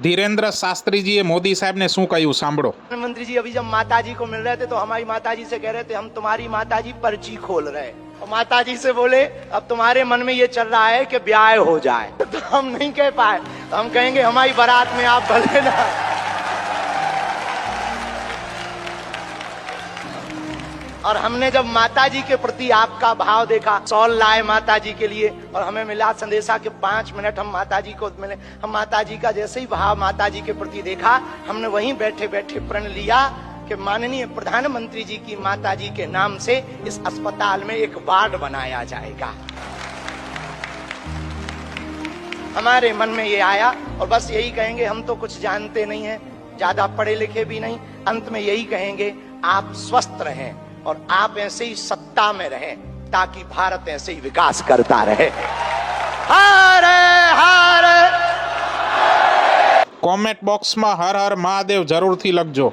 ધીરેન્દ્ર શાસ્ત્રીજીએ મોદી સાહેબને શું કહ્યું સાંભળો प्रधानमंत्री जी अभी जब माता जी को मिल रहे थे तो हमारी माता जी से कह रहे थे हम तुम्हारी माता जी पर्ची खोल रहे हैं और माता जी से बोले अब तुम्हारे मन में ये चल रहा है कि ब्याह हो जाए तो हम नहीं कह पाए तो हम कहेंगे हमारी बारात में आप भले ना और हमने जब माता जी के प्रति आपका भाव देखा, सौल लाए माता जी के लिए और हमें मिला संदेशा के पाँच मिनट हम माता जी को मिले, हम माता जी का जैसे ही भाव माता जी के प्रति देखा, हमने वहीं बैठे बैठे प्रण लिया कि माननीय प्रधानमंत्री जी की माता जी के नाम से इस अस्पताल में एक वार्ड बनाया जाएगा। हमारे मन में ये आया और बस यही कहेंगे, हम तो कुछ जानते नहीं है, ज़्यादा पढ़े लिखे भी नहीं, अंत में यही कहेंगे, आप स्वस्थ रहें। और आप ऐसे ही सत्ता में रहें ताकि भारत ऐसे ही विकास करता रहे हारे हारे કોમેન્ટ બોક્સમાં હર હર મહાદેવ જરૂરથી લખજો